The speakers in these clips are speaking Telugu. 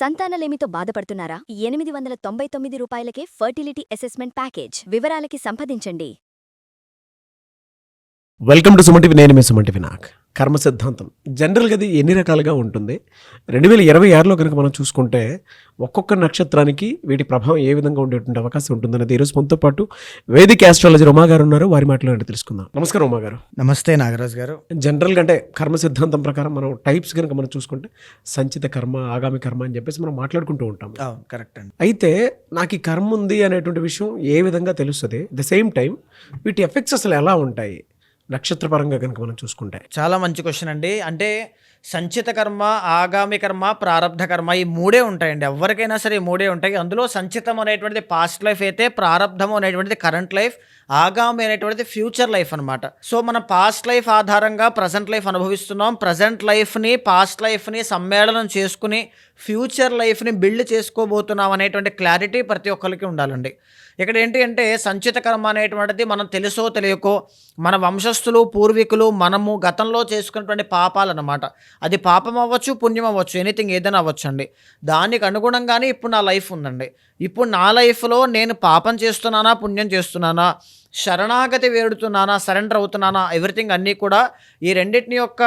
సంతానలేమితో బాధపడుతున్నారా? ఎనిమిది వందల తొంభై తొమ్మిది రూపాయలకే ఫర్టిలిటీ అసెస్మెంట్ ప్యాకేజ్. వివరాలకి సంప్రదించండి. వెల్కమ్ టు సుమంటివి నేను మీ సుమంటివి నాక్ కర్మ సిద్ధాంతం. జనరల్గా అది ఎన్ని రకాలుగా ఉంటుంది? రెండు వేల ఇరవై ఆరులో కనుక మనం చూసుకుంటే ఒక్కొక్క నక్షత్రానికి వీటి ప్రభావం ఏ విధంగా ఉండేటువంటి అవకాశం ఉంటుందనేది ఈరోజు మనతో పాటు వేదిక ఆస్ట్రాలజీ ఉమా గారు ఉన్నారు. వారి మాటలు తెలుసుకుందాం. నమస్కారం ఉమా గారు. నమస్తే నాగరాజ్ గారు. జనరల్గా అంటే కర్మ సిద్ధాంతం ప్రకారం మనం టైప్స్ కనుక మనం చూసుకుంటే సంచిత కర్మ ఆగామి కర్మ అని చెప్పేసి మనం మాట్లాడుకుంటూ ఉంటాం కరెక్ట్ అండి. అయితే నాకు ఈ కర్మ ఉంది అనేటువంటి విషయం ఏ విధంగా తెలుస్తుంది? ద సేమ్ టైం వీటి ఎఫెక్ట్స్ అసలు ఎలా ఉంటాయి? నక్షత్రపరంగా కనుక మనం చూసుకుంటే. చాలా మంచి క్వశ్చన్ అండి. అంటే సంచిత కర్మ ఆగామి కర్మ ప్రారంధ కర్మ ఈ మూడే ఉంటాయండి. ఎవరికైనా సరే ఈ మూడే ఉంటాయి. అందులో సంచితం అనేటువంటిది పాస్ట్ లైఫ్ అయితే ప్రారంధం అనేటువంటిది కరెంట్ లైఫ్ ఆగామి అనేటువంటిది ఫ్యూచర్ లైఫ్ అనమాట సో మనం పాస్ట్ లైఫ్ ఆధారంగా ప్రజెంట్ లైఫ్ అనుభవిస్తున్నాం. ప్రజెంట్ లైఫ్ని పాస్ట్ లైఫ్ని సమ్మేళనం చేసుకుని ఫ్యూచర్ లైఫ్ని బిల్డ్ చేసుకోబోతున్నాం అనేటువంటి క్లారిటీ ప్రతి ఒక్కరికి ఉండాలండి. ఇక్కడ ఏంటి అంటే సంచిత కర్మ అనేటువంటిది మనం తెలుసో తెలియకో మన వంశస్థులు పూర్వీకులు మనము గతంలో చేసుకున్నటువంటి పాపాలు అనమాట అది పాపం అవ్వచ్చు పుణ్యం అవ్వచ్చు ఎనీథింగ్ ఏదైనా అవ్వచ్చు అండి దానికి అనుగుణంగానే ఇప్పుడు నా లైఫ్ ఉందండి. ఇప్పుడు నా లైఫ్లో నేను పాపం చేస్తున్నానా పుణ్యం చేస్తున్నానా శరణాగతి వేడుతున్నానా సరెండర్ అవుతున్నానా ఎవ్రీథింగ్ అన్నీ కూడా ఈ రెండింటిని యొక్క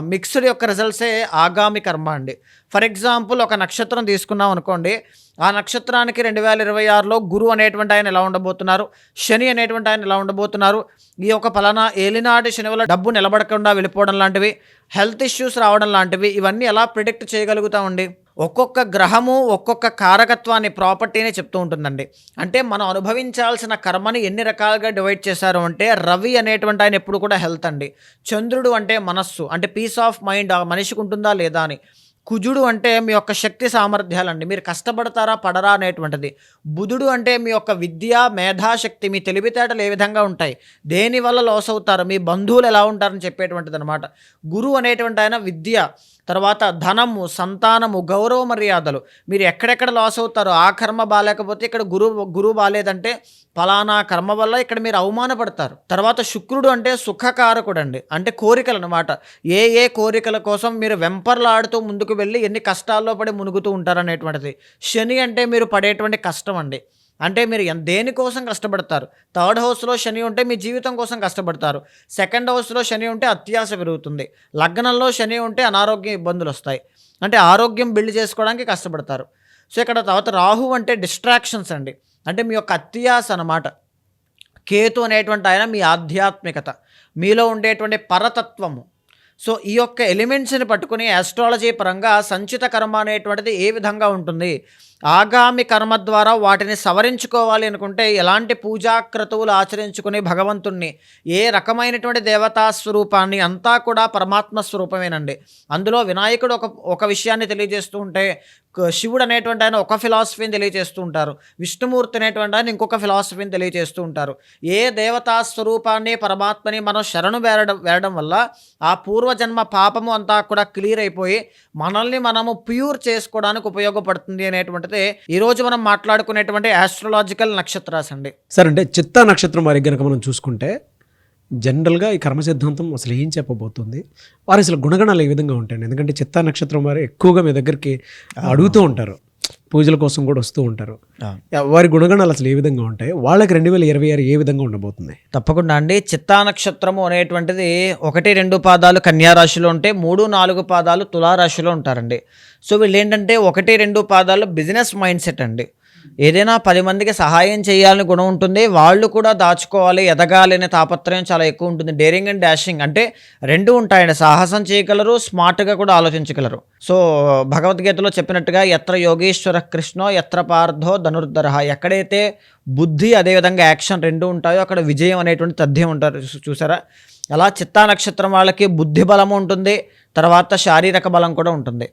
మిక్స్డ్ యొక్క రిజల్ట్సే ఆగామి కర్మ అండి. ఫర్ ఎగ్జాంపుల్ ఒక నక్షత్రం తీసుకున్నాం అనుకోండి. ఆ నక్షత్రానికి రెండు వేల ఇరవై ఆరులో గురు అనేటువంటి ఆయన ఎలా ఉండబోతున్నారు? శని అనేటువంటి ఆయన ఎలా ఉండబోతున్నారు? ఈ యొక్క పలానా ఏలినాటి శని వల్ల డబ్బు నిలబడకుండా వెళ్ళిపోవడం లాంటివి హెల్త్ ఇష్యూస్ రావడం లాంటివి ఇవన్నీ ఎలా ప్రిడిక్ట్ చేయగలుగుతామండి? ఒక్కొక్క గ్రహము ఒక్కొక్క కారకత్వాన్ని ప్రాపర్టీని చెప్తూ ఉంటుందండి. అంటే మనం అనుభవించాల్సిన కర్మని ఎన్ని రకాలుగా డివైడ్ చేశారు అంటే రవి అనేటువంటి ఆయన ఎప్పుడు కూడా హెల్త్ అండి. చంద్రుడు అంటే మనస్సు అంటే పీస్ ఆఫ్ మైండ్ ఆ మనిషికి ఉంటుందా లేదా అని. కుజుడు అంటే మీ యొక్క శక్తి సామర్థ్యాలండి. మీరు కష్టపడతారా పడరా అనేటువంటిది. బుధుడు అంటే మీ యొక్క విద్య మేధాశక్తి మీ తెలివితేటలు ఏ విధంగా ఉంటాయి? దేనివల్ల లాస్ అవుతారు? మీ బంధువులు ఎలా ఉంటారని చెప్పేటువంటిది అనమాట గురువు అనేటువంటి ఆయన విద్య తర్వాత ధనము సంతానము గౌరవ మర్యాదలు. మీరు ఎక్కడెక్కడ లాస్ అవుతారో ఆ కర్మ బాగాలేకపోతే ఇక్కడ గురువు గురువు బాగాలేదంటే ఫలానా కర్మ వల్ల ఇక్కడ మీరు అవమానపడతారు. తర్వాత శుక్రుడు అంటే సుఖకారకుడు అండి అంటే కోరికలు అనమాట ఏ ఏ కోరికల కోసం మీరు వెంపర్లాడుతూ ముందుకు వెళ్ళి ఎన్ని కష్టాల్లో పడి మునుగుతూ ఉంటారనేటువంటిది. శని అంటే మీరు పడేటువంటి కష్టం అండి అంటే మీరు దేనికోసం కష్టపడతారు? థర్డ్ హౌస్లో శని ఉంటే మీ జీవితం కోసం కష్టపడతారు. సెకండ్ హౌస్లో శని ఉంటే అత్యాశ పెరుగుతుంది. లగ్నంలో శని ఉంటే అనారోగ్య ఇబ్బందులు వస్తాయి. అంటే ఆరోగ్యం బిల్డ్ చేసుకోవడానికి కష్టపడతారు. సో ఇక్కడ తర్వాత రాహు అంటే డిస్ట్రాక్షన్స్ అండి. అంటే మీ యొక్క అత్యాశ అన్నమాట. కేతు అనేటువంటి ఆయన మీ ఆధ్యాత్మికత. మీలో ఉండేటువంటి పరతత్వము. సో ఈ యొక్క ఎలిమెంట్స్ని పట్టుకుని ఆస్ట్రాలజీ పరంగా సంచిత కర్మ అనేటువంటిది ఏ విధంగా ఉంటుంది? ఆగామి కర్మ ద్వారా వాటిని సవరించుకోవాలి అనుకుంటే ఎలాంటి పూజా క్రతువులు ఆచరించుకుని భగవంతుణ్ణి ఏ రకమైనటువంటి దేవతా స్వరూపాన్ని అంతా కూడా పరమాత్మ స్వరూపమేనండి. అందులో వినాయకుడు ఒక ఒక విషయాన్ని తెలియజేస్తూ ఉంటే శివుడు అనేటువంటి ఆయన ఒక ఫిలాసఫీని తెలియజేస్తూ ఉంటారు. విష్ణుమూర్తి అనేటువంటి ఆయన ఇంకొక ఫిలాసఫీని తెలియజేస్తూ ఉంటారు. ఏ దేవతా స్వరూపాన్ని పరమాత్మని మనం శరణు వేరడం వేరడం వల్ల ఆ పూర్వజన్మ పాపము అంతా కూడా క్లియర్ అయిపోయి మనల్ని మనము ప్యూర్ చేసుకోవడానికి ఉపయోగపడుతుంది అనేటువంటిది ఈరోజు మనం మాట్లాడుకునేటువంటి ఆస్ట్రలాజికల్ నక్షత్రాస్ అండి. సార్ అంటే చిత్తా నక్షత్రం వారికి కనుక మనం చూసుకుంటే జనరల్గా ఈ కర్మ సిద్ధాంతం అసలు ఏం చెప్పబోతుంది? వారి అసలు గుణగణాలు ఏ విధంగా ఉంటాయండి? ఎందుకంటే చిత్తా నక్షత్రం వారు ఎక్కువగా మీ దగ్గరికి అడుగుతూ ఉంటారు. పూజల కోసం కూడా వస్తూ ఉంటారు. వారి గుణగణాలు అసలు ఏ విధంగా ఉంటాయి? వాళ్ళకి రెండు వేల ఇరవై ఆరు ఏ విధంగా ఉండబోతుంది? తప్పకుండా అండి. చిత్తా నక్షత్రము అనేటువంటిది ఒకటి రెండు పాదాలు కన్యా రాశిలో ఉంటే మూడు నాలుగు పాదాలు తులారాశిలో ఉంటారండి. సో వీళ్ళు ఏంటంటే ఒకటి రెండు పాదాలు బిజినెస్ మైండ్ సెట్ అండి. ఏదైనా పది మందికి సహాయం చేయాలని గుణం ఉంటుంది. వాళ్ళు కూడా దాచుకోవాలి ఎదగాలి అనే తాపత్రయం చాలా ఎక్కువ ఉంటుంది. డేరింగ్ అండ్ డాషింగ్ అంటే రెండు ఉంటాయండి. సాహసం చేయగలరు స్మార్ట్గా కూడా ఆలోచించగలరు. సో భగవద్గీతలో చెప్పినట్టుగా ఎత్ర యోగేశ్వర కృష్ణో ఎత్ర పార్థో ధనుర్ధర. ఎక్కడైతే బుద్ధి అదేవిధంగా యాక్షన్ రెండు ఉంటాయో అక్కడ విజయం అనేటువంటి తథ్యం ఉంటారు. చూసారా? అలా చిత్తా నక్షత్రం వాళ్ళకి బుద్ధి బలం ఉంటుంది తర్వాత శారీరక బలం కూడా ఉంటుంది.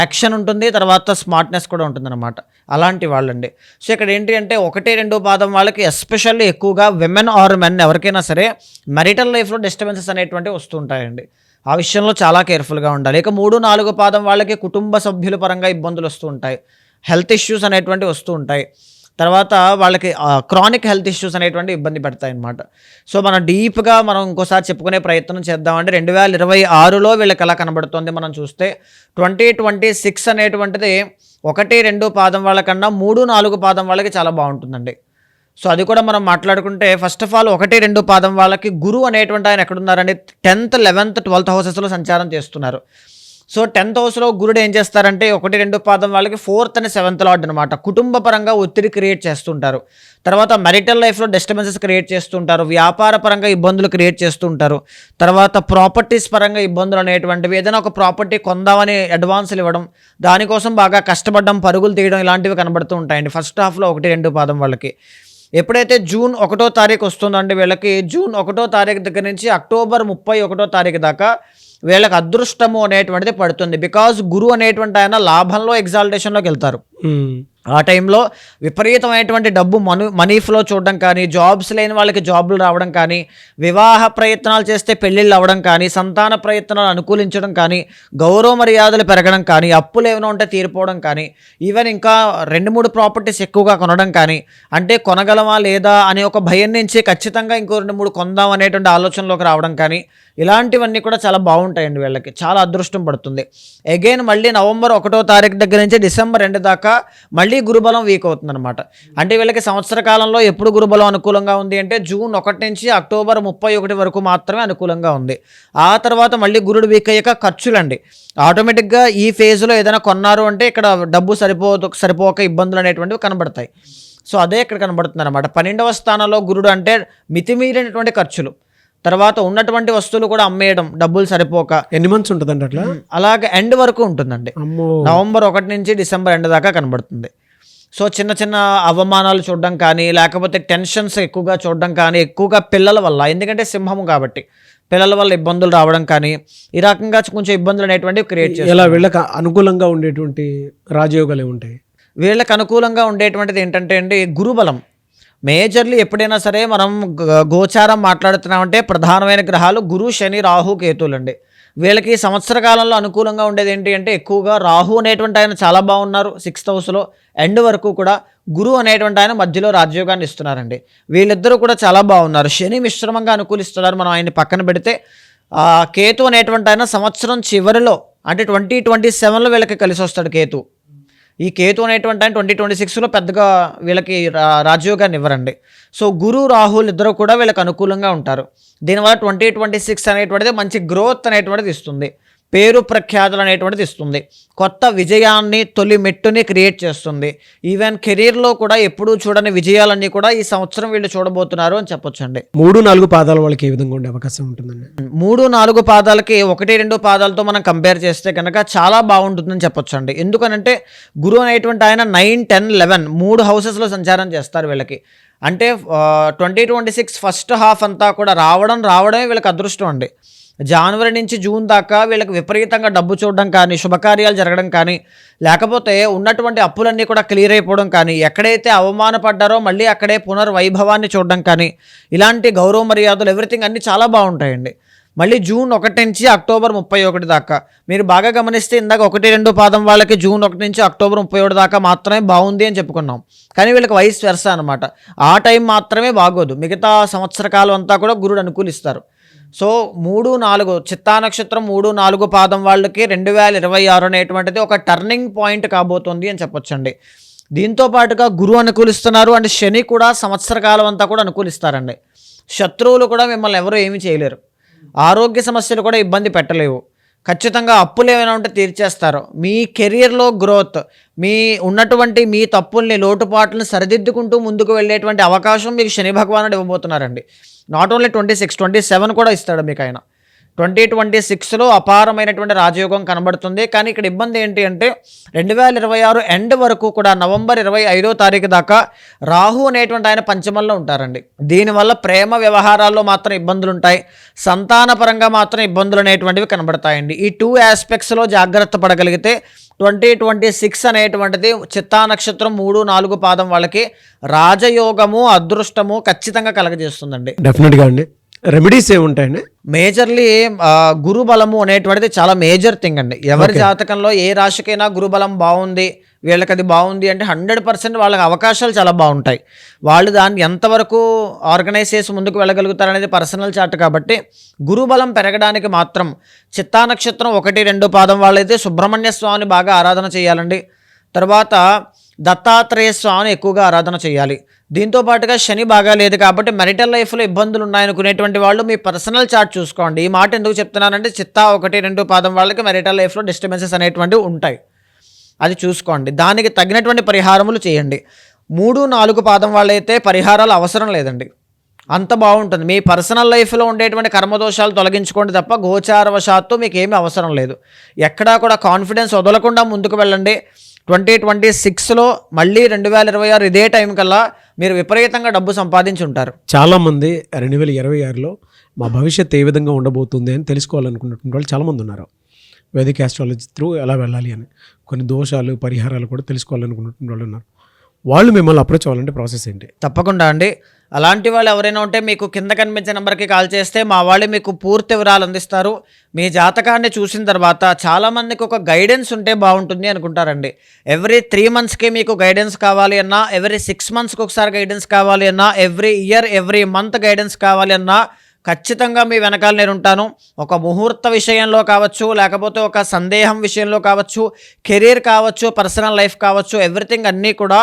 యాక్షన్ ఉంటుంది తర్వాత స్మార్ట్నెస్ కూడా ఉంటుంది అనమాట అలాంటి వాళ్ళండి. సో ఇక్కడ ఏంటి అంటే ఒకటి రెండు పాదం వాళ్ళకి ఎస్పెషల్లీ ఎక్కువగా విమెన్ ఆర్ మెన్ ఎవరికైనా సరే మెరిటల్ లైఫ్లో డిస్టర్బెన్సెస్ అనేటువంటివి వస్తుంటాయండి ఆ విషయంలో చాలా కేర్ఫుల్గా ఉండాలి. ఇక మూడు నాలుగు పాదం వాళ్ళకి కుటుంబ సభ్యుల పరంగా ఇబ్బందులు వస్తూ ఉంటాయి. హెల్త్ ఇష్యూస్ అనేటువంటివి వస్తూ ఉంటాయి. తర్వాత వాళ్ళకి క్రానిక్ హెల్త్ ఇష్యూస్ అనేటువంటి ఇబ్బంది పెడతాయి అనమాట సో మనం డీప్గా మనం ఇంకోసారి చెప్పుకునే ప్రయత్నం చేద్దామంటే రెండు వేల ఇరవై ఆరులో వీళ్ళకి ఎలా కనబడుతుంది మనం చూస్తే ట్వంటీ ట్వంటీ సిక్స్ అనేటువంటిది ఒకటి రెండు పాదం వాళ్ళకన్నా మూడు నాలుగు పాదం వాళ్ళకి చాలా బాగుంటుందండి. సో అది కూడా మనం మాట్లాడుకుంటే ఫస్ట్ ఆఫ్ ఆల్ ఒకటి రెండు పాదం వాళ్ళకి గురువు అనేటువంటి ఆయన ఎక్కడున్నారండి టెన్త్ లెవెన్త్ ట్వెల్త్ హౌసెస్లో సంచారం చేస్తున్నారు. సో టెన్త్ హౌస్లో గురుడు ఏం చేస్తారంటే ఒకటి రెండు పాదం వాళ్ళకి ఫోర్త్ అండ్ సెవెంత్ లార్డ్ అనమాట కుటుంబ పరంగా ఒత్తిడి క్రియేట్ చేస్తుంటారు. తర్వాత మెరిటల్ లైఫ్లో డిస్టర్బెన్సెస్ క్రియేట్ చేస్తుంటారు. వ్యాపార పరంగా ఇబ్బందులు క్రియేట్ చేస్తుంటారు. తర్వాత ప్రాపర్టీస్ పరంగా ఇబ్బందులు అనేటువంటివి ఏదైనా ఒక ప్రాపర్టీ కొందామని అడ్వాన్సులు ఇవ్వడం దానికోసం బాగా కష్టపడడం పరుగులు తీయడం ఇలాంటివి కనబడుతూ ఉంటాయండి. ఫస్ట్ హాఫ్లో ఒకటి రెండు పాదం వాళ్ళకి. ఎప్పుడైతే జూన్ ఒకటో తారీఖు వస్తుందండి వీళ్ళకి జూన్ ఒకటో తారీఖు దగ్గర నుంచి అక్టోబర్ ముప్పై ఒకటో తారీఖు దాకా వీళ్ళకి అదృష్టము అనేటువంటిది పడుతుంది. బికాజ్ గురువు అనేటువంటి ఆయన లాభంలో ఎగ్జాల్టేషన్లోకి వెళ్తారు. Hmm. ఆ టైంలో విపరీతమైనటువంటి డబ్బు మను మనీ ఫ్లో చూడడం కానీ జాబ్స్ లేని వాళ్ళకి జాబ్లు రావడం కానీ వివాహ ప్రయత్నాలు చేస్తే పెళ్ళిళ్ళు అవ్వడం కానీ సంతాన ప్రయత్నాలు అనుకూలించడం కానీ గౌరవ మర్యాదలు పెరగడం కానీ అప్పులు ఏమైనా ఉంటే తీరిపోవడం కానీ ఈవెన్ ఇంకా రెండు మూడు ప్రాపర్టీస్ ఎక్కువగా కొనడం కానీ అంటే కొనగలమా లేదా అనే ఒక భయం నుంచి ఖచ్చితంగా ఇంకో రెండు మూడు కొందాం అనేటువంటి ఆలోచనలోకి రావడం కానీ ఇలాంటివన్నీ కూడా చాలా బాగుంటాయండి వీళ్ళకి. చాలా అదృష్టం పడుతుంది. అగైన్ మళ్ళీ నవంబర్ ఒకటో తారీఖు దగ్గర నుంచి డిసెంబర్ రెండు దాకా మళ్ళీ గురుబలం వీక్ అవుతుంది అనమాట అంటే వీళ్ళకి సంవత్సర కాలంలో ఎప్పుడు గురుబలం అనుకూలంగా ఉంది అంటే జూన్ ఒకటి నుంచి అక్టోబర్ ముప్పై ఒకటి వరకు మాత్రమే అనుకూలంగా ఉంది. ఆ తర్వాత మళ్ళీ గురుడు వీక్ అయ్యాక ఖర్చులండి. ఆటోమేటిక్గా ఈ ఫేజ్లో ఏదైనా కొన్నారు అంటే ఇక్కడ డబ్బు సరిపో సరిపోక ఇబ్బందులు అనేటువంటివి కనబడతాయి. సో అదే ఇక్కడ కనబడుతుంది అనమాట పన్నెండవ స్థానంలో గురుడు అంటే మితిమీరినటువంటి ఖర్చులు. తర్వాత ఉన్నటువంటి వస్తువులు కూడా అమ్మేయడం డబ్బులు సరిపోక. ఎన్ని మంత్స్ ఉంటుందండి అట్లా? అలాగే ఎండ్ వరకు ఉంటుందండి. నవంబర్ ఒకటి నుంచి డిసెంబర్ ఎండ్ దాకా కనబడుతుంది. సో చిన్న చిన్న అవమానాలు చూడడం కానీ లేకపోతే టెన్షన్స్ ఎక్కువగా చూడడం కానీ ఎక్కువగా పిల్లల వల్ల ఎందుకంటే సింహము కాబట్టి పిల్లల వల్ల ఇబ్బందులు రావడం కానీ ఈ రకంగా కొంచెం ఇబ్బందులు అనేటువంటివి క్రియేట్ చేస్తారు ఇలా వీళ్ళకి అనుకూలంగా ఉండేటువంటి రాజయోగాలు ఏముంటాయి? వీళ్ళకి అనుకూలంగా ఉండేటువంటిది ఏంటంటే అండి గురుబలం. మేజర్లీ ఎప్పుడైనా సరే మనం గోచారం మాట్లాడుతున్నామంటే ప్రధానమైన గ్రహాలు గురు శని రాహు కేతులు అండి వీళ్ళకి సంవత్సర కాలంలో అనుకూలంగా ఉండేది ఏంటి అంటే ఎక్కువగా రాహు అనేటువంటి ఆయన చాలా బాగున్నారు సిక్స్త్ హౌస్లో ఎండ్ వరకు కూడా గురు అనేటువంటి ఆయన మధ్యలో రాజయోగాన్ని ఇస్తున్నారండి. వీళ్ళిద్దరూ కూడా చాలా బాగున్నారు. శని మిశ్రమంగా అనుకూలిస్తున్నారు. మనం ఆయన్ని పక్కన పెడితే కేతు అనేటువంటి ఆయన సంవత్సరం చివరిలో అంటే ట్వంటీ ట్వంటీ సెవెన్లో వీళ్ళకి కలిసి వస్తాడు కేతు. ఈ కేతు అనేటువంటి ఆయన ట్వంటీ ట్వంటీ సిక్స్లో పెద్దగా వీళ్ళకి రా- రాజయోగాన్ని ఇవ్వరండి. సో గురు రాహుల్ ఇద్దరు కూడా వీళ్ళకి అనుకూలంగా ఉంటారు. దీనివల్ల ట్వంటీ ట్వంటీ సిక్స్ అనేటువంటిది మంచి గ్రోత్ అనేటువంటిది ఇస్తుంది. పేరు ప్రఖ్యాతులు అనేటువంటిది ఇస్తుంది. కొత్త విజయాన్ని తొలి మెట్టుని క్రియేట్ చేస్తుంది. ఈవెన్ కెరీర్లో కూడా ఎప్పుడూ చూడని విజయాలన్నీ కూడా ఈ సంవత్సరం వీళ్ళు చూడబోతున్నారు అని చెప్పొచ్చండి. మూడు నాలుగు పాదాల వాళ్ళకి ఏ విధంగా ఉండే అవకాశం ఉంటుందండి? మూడు నాలుగు పాదాలకి ఒకటి రెండు పాదాలతో మనం కంపేర్ చేస్తే కనుక చాలా బాగుంటుందని చెప్పొచ్చు అండి ఎందుకనంటే గురువు అనేటువంటి ఆయన నైన్ టెన్ లెవెన్ మూడు హౌసెస్లో సంచారం చేస్తారు వీళ్ళకి. అంటే twenty twenty six first half అంతా కూడా రావడం రావడమే వీళ్ళకి అదృష్టం అండి. జనవరి నుంచి జూన్ దాకా వీళ్ళకి విపరీతంగా డబ్బు చూడడం కానీ శుభకార్యాలు జరగడం కానీ లేకపోతే ఉన్నటువంటి అప్పులన్నీ కూడా క్లియర్ అయిపోవడం కానీ ఎక్కడైతే అవమానపడ్డారో మళ్ళీ అక్కడే పునర్వైభవాన్ని చూడడం కానీ ఇలాంటి గౌరవ మర్యాదలు ఎవ్రీథింగ్ అన్నీ చాలా బాగుంటాయండి. మళ్ళీ జూన్ ఒకటి నుంచి అక్టోబర్ ముప్పై ఒకటి దాకా. మీరు బాగా గమనిస్తే ఇందాక ఒకటి రెండు పాదం వాళ్ళకి జూన్ ఒకటి నుంచి అక్టోబర్ ముప్పై ఒకటి దాకా మాత్రమే బాగుంది అని చెప్పుకున్నాం. కానీ వీళ్ళకి వయసు వెరస అనమాట ఆ టైం మాత్రమే బాగోదు. మిగతా సంవత్సర కాలం అంతా కూడా గురుడు అనుకూలిస్తారు. సో మూడు నాలుగు చిత్తా నక్షత్రం మూడు నాలుగు పాదం వాళ్ళకి రెండు వేల ఇరవై ఆరు అనేటువంటిది ఒక టర్నింగ్ పాయింట్ కాబోతుంది అని చెప్పొచ్చండి. దీంతో పాటుగా గురువు అనుకూలిస్తున్నారు అండ్ శని కూడా సంవత్సర కాలం అంతా కూడా అనుకూలిస్తారండి. శత్రువులు కూడా మిమ్మల్ని ఎవరు ఏమీ చేయలేరు. ఆరోగ్య సమస్యలు కూడా ఇబ్బంది పెట్టలేవు. ఖచ్చితంగా అప్పులు ఏమైనా ఉంటే తీర్చేస్తారు. మీ కెరియర్లో గ్రోత్ మీ ఉన్నటువంటి మీ తప్పుల్ని లోటుపాట్లను సరిదిద్దుకుంటూ ముందుకు వెళ్ళేటువంటి అవకాశం మీకు శని భగవానుడు ఇవ్వబోతున్నారండి. Not only twenty six twenty seven కూడా ఇస్తాడు మీకు ఆయన ట్వంటీ ట్వంటీ సిక్స్లో అపారమైనటువంటి రాజయోగం కనబడుతుంది. కానీ ఇక్కడ ఇబ్బంది ఏంటి అంటే రెండు వేల ఇరవై ఆరు ఎండ్ వరకు కూడా నవంబర్ ఇరవై ఐదో తారీఖు దాకా రాహు అనేటువంటి ఆయన పంచమంలో ఉంటారండి. దీనివల్ల ప్రేమ వ్యవహారాల్లో మాత్రం ఇబ్బందులు ఉంటాయి. సంతానపరంగా మాత్రం ఇబ్బందులు అనేటువంటివి కనబడతాయండి. ఈ టూ ఆస్పెక్ట్స్లో జాగ్రత్త పడగలిగితే ట్వంటీ ట్వంటీ సిక్స్ అనేటువంటిది చిత్తా నక్షత్రం మూడు నాలుగు పాదం వాళ్ళకి రాజయోగము అదృష్టము ఖచ్చితంగా కలగజేస్తుందండి. డెఫినెట్గా అండి. రెమెడీస్ ఏముంటాయండి మేజర్లీ గురు బలము అనేటువంటిది చాలా మేజర్ థింగ్ అండి. ఎవరి జాతకంలో ఏ రాశికైనా గురుబలం బాగుంది వీళ్ళకి అది బాగుంది అంటే హండ్రెడ్ పర్సెంట్ వాళ్ళకి అవకాశాలు చాలా బాగుంటాయి. వాళ్ళు దాన్ని ఎంతవరకు ఆర్గనైజ్ చేసి ముందుకు వెళ్ళగలుగుతారనేది పర్సనల్ చార్ట్ కాబట్టి గురుబలం పెరగడానికి మాత్రం చిత్తా నక్షత్రం ఒకటి రెండు పాదం వాళ్ళైతే సుబ్రహ్మణ్య స్వామిని బాగా ఆరాధన చేయాలండి. తర్వాత దత్తాత్రేయ స్వామిని ఎక్కువగా ఆరాధన చేయాలి. దీంతో పాటుగా శని బాగా లేదు కాబట్టి మెరిటల్ లైఫ్లో ఇబ్బందులు ఉన్నాయనుకునేటువంటి వాళ్ళు మీ పర్సనల్ చార్ట్ చూసుకోండి. ఈ మాట ఎందుకు చెప్తున్నానంటే చిత్తా ఒకటి రెండు పాదం వాళ్ళకి మెరిటల్ లైఫ్లో డిస్టర్బెన్సెస్ అనేటువంటివి ఉంటాయి. అది చూసుకోండి. దానికి తగినటువంటి పరిహారములు చేయండి. మూడు నాలుగు పాదం వాళ్ళైతే పరిహారాలు అవసరం లేదండి. అంత బాగుంటుంది. మీ పర్సనల్ లైఫ్లో ఉండేటువంటి కర్మదోషాలు తొలగించుకోండి తప్ప గోచారవశాత్తు మీకు ఏమీ అవసరం లేదు. ఎక్కడా కూడా కాన్ఫిడెన్స్ వదలకుండా ముందుకు వెళ్ళండి. ట్వంటీ ట్వంటీ సిక్స్లో మళ్ళీ రెండు వేల ఇరవై ఆరు ఇదే టైం కల్లా మీరు విపరీతంగా డబ్బు సంపాదించి ఉంటారు చాలామంది రెండు వేల ఇరవై ఆరులో మా భవిష్యత్ ఏ విధంగా ఉండబోతుంది అని తెలుసుకోవాలనుకున్నటువంటి వాళ్ళు చాలామంది ఉన్నారు. వేదిక ఆస్ట్రాలజీ త్రూ ఎలా వెళ్ళాలి అని. కొన్ని దోషాలు పరిహారాలు కూడా తెలుసుకోవాలనుకున్నటువంటి వాళ్ళు ఉన్నారు. వాళ్ళు మిమ్మల్ని అప్రోచ్ అవ్వాలంటే ప్రాసెస్ ఏంటి? తప్పకుండా అండి. అలాంటి వాళ్ళు ఎవరైనా ఉంటే మీకు కింద కనిపించే నెంబర్కి కాల్ చేస్తే మా వాళ్ళు మీకు పూర్తి వివరాలు అందిస్తారు. మీ జాతకాన్ని చూసిన తర్వాత చాలామందికి ఒక గైడెన్స్ ఉంటే బాగుంటుంది అనుకుంటారండి. ఎవ్రీ త్రీ మంత్స్కి మీకు గైడెన్స్ కావాలి అన్నా ఎవ్రీ సిక్స్ మంత్స్కి ఒకసారి గైడెన్స్ కావాలి అన్నా every year every month guidance కావాలి అన్నా ఖచ్చితంగా మీ వెనకాల నేను ఉంటాను. ఒక ముహూర్త విషయంలో కావచ్చు లేకపోతే ఒక సందేహం విషయంలో కావచ్చు కెరీర్ కావచ్చు పర్సనల్ లైఫ్ కావచ్చు ఎవ్రీథింగ్ అన్నీ కూడా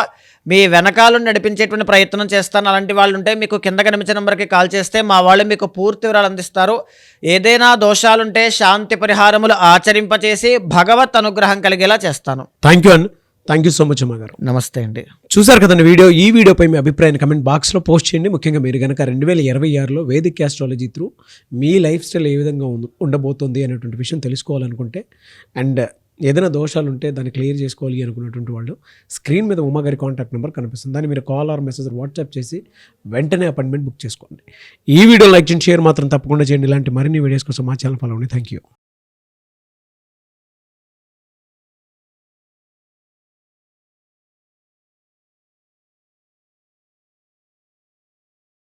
మీ వెనకాల నడిపించేటువంటి ప్రయత్నం చేస్తాను. అలాంటి వాళ్ళు ఉంటే మీకు కింద కనిపించే నెంబర్కి కాల్ చేస్తే మా వాళ్ళు మీకు పూర్తి వివరాలు అందిస్తారు. ఏదైనా దోషాలుంటే శాంతి పరిహారములు ఆచరింపచేసి భగవత్ అనుగ్రహం కలిగేలా చేస్తాను. Thank you and thank you so much అమ్మా గారు. నమస్తే అండి. చూసారు కదండి వీడియో? ఈ వీడియోపై మీ అభిప్రాయాన్ని కమెంట్ బాక్స్లో పోస్ట్ చేయండి. ముఖ్యంగా మీరు కనుక రెండు వేల ఇరవై ఆరులో వేదిక్ ఆస్ట్రాలజీ త్రూ మీ లైఫ్ స్టైల్ ఏ విధంగా ఉండబోతుంది అనేటువంటి విషయం తెలుసుకోవాలనుకుంటే అండ్ ఏదైనా దోషాలు ఉంటే దాన్ని క్లియర్ చేసుకోవాలి అనుకున్నటువంటి వాళ్ళు స్క్రీన్ మీద ఉమాగారి కాంటాక్ట్ నెంబర్ కనిపిస్తుంది. దాన్ని మీరు కాల్ ఆర్ మెసేజ్ వాట్సాప్ చేసి వెంటనే అపాయింట్మెంట్ బుక్ చేసుకోండి. ఈ వీడియో లైక్ చేయండి షేర్ మాత్రం తప్పకుండా చేయండి. ఇలాంటి మరిన్ని వీడియోస్ కోసం మా ఛానల్ ఫాలో అవ్వండి. Thank you